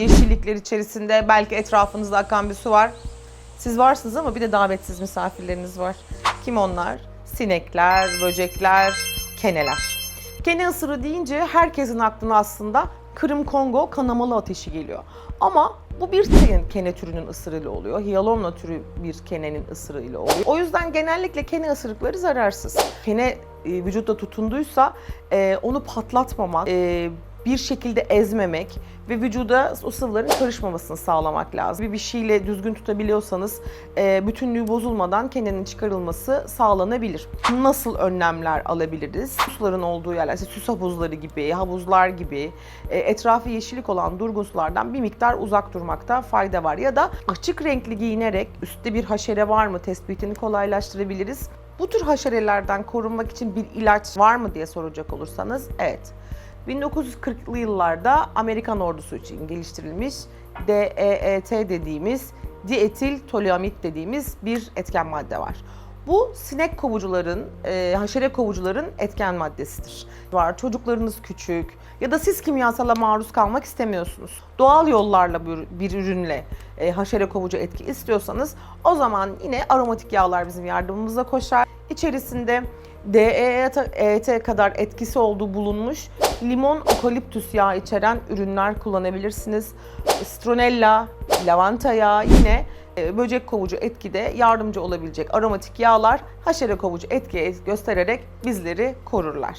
Yeşillikler içerisinde belki etrafınızda akan bir su var. Siz varsınız ama bir de davetsiz misafirleriniz var. Kim onlar? Sinekler, böcekler, keneler. Kene ısırı deyince herkesin aklına aslında Kırım Kongo kanamalı ateşi geliyor. Ama bu bir kene, türünün ısırığıyla oluyor. Hiyalomna türü bir kenenin ısırığıyla oluyor. O yüzden genellikle kene ısırıkları zararsız. Kene e, vücutta tutunduysa e, onu patlatmamak, e, bir şekilde ezmemek ve vücuda o sıvıların karışmamasını sağlamak lazım. Bir bir şeyle düzgün tutabiliyorsanız e, bütünlüğü bozulmadan kenenin çıkarılması sağlanabilir. Nasıl önlemler alabiliriz? Suların olduğu yerler, işte süs havuzları gibi, havuzlar gibi e, etrafı yeşillik olan durgun sulardan bir miktar uzak durmakta fayda var. Ya da açık renkli giyinerek üstte bir haşere var mı tespitini kolaylaştırabiliriz. Bu tür haşerelerden korunmak için bir ilaç var mı diye soracak olursanız evet. 1940'lı yıllarda Amerikan ordusu için geliştirilmiş DEET dediğimiz dietil toluamid dediğimiz bir etken madde var. Bu sinek kovucuların, e, haşere kovucuların etken maddesidir. Var çocuklarınız küçük ya da siz kimyasala maruz kalmak istemiyorsunuz. Doğal yollarla bir, bir ürünle e, haşere kovucu etki istiyorsanız o zaman yine aromatik yağlar bizim yardımımıza koşar. İçerisinde DEET kadar etkisi olduğu bulunmuş limon okaliptüs yağı içeren ürünler kullanabilirsiniz. Stronella, lavanta yağı yine e, böcek kovucu etkide yardımcı olabilecek aromatik yağlar haşere kovucu etki göstererek bizleri korurlar.